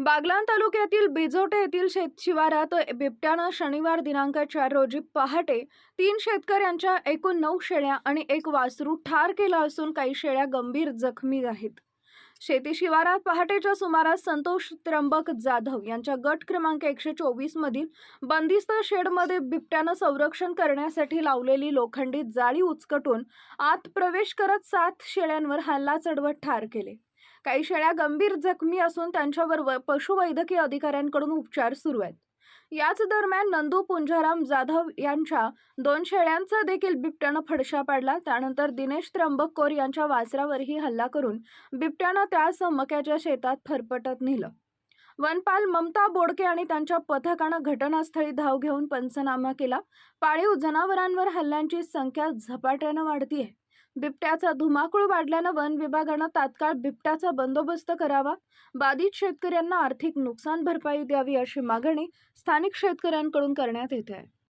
बागलान तालुक्यातील बिजोटे येथील शेत शिवारात बिबट्यानं शनिवार दिनांक चार रोजी पहाटे तीन शेतकऱ्यांच्या एकूण नऊ शेळ्या आणि एक वासरू ठार केलं असून काही शेळ्या गंभीर जखमी आहेत. शेती शिवारात पहाटेच्या सुमारास संतोष त्र्यंबक जाधव यांच्या गट क्रमांक एकशे चोवीस मधील बंदिस्त शेडमध्ये बिबट्यानं संरक्षण करण्यासाठी लावलेली लोखंडी जाळी उचकटून आत प्रवेश करत सात शेळ्यांवर हल्ला चढवत ठार केले. काही शेळ्या गंभीर जखमी असून त्यांच्यावर व- पशुवैद्यकीय अधिकाऱ्यांकडून उपचार सुरू आहेत. याच दरम्यान नंदू पुंजाराम जाधव यांच्या दोन शेळ्यांचा देखील बिबट्यानं फडशा पाडला. त्यानंतर दिनेश त्र्यंबक यांच्या वासरावरही हल्ला करून बिबट्यानं त्यास मक्याच्या शेतात फरफटत नेलं. वनपाल ममता बोडके आणि त्यांच्या पथकानं घटनास्थळी धाव घेऊन पंचनामा केला. पाळीव जनावरांवर हल्ल्यांची संख्या झपाट्यानं वाढतीये. बिबट्याचा धुमाकूळ वाढल्यानं वन विभागानं तात्काळ बिबट्याचा बंदोबस्त करावा. बाधित शेतकऱ्यांना आर्थिक नुकसान भरपाई द्यावी अशी मागणी स्थानिक शेतकऱ्यांकडून करण्यात येते आहे.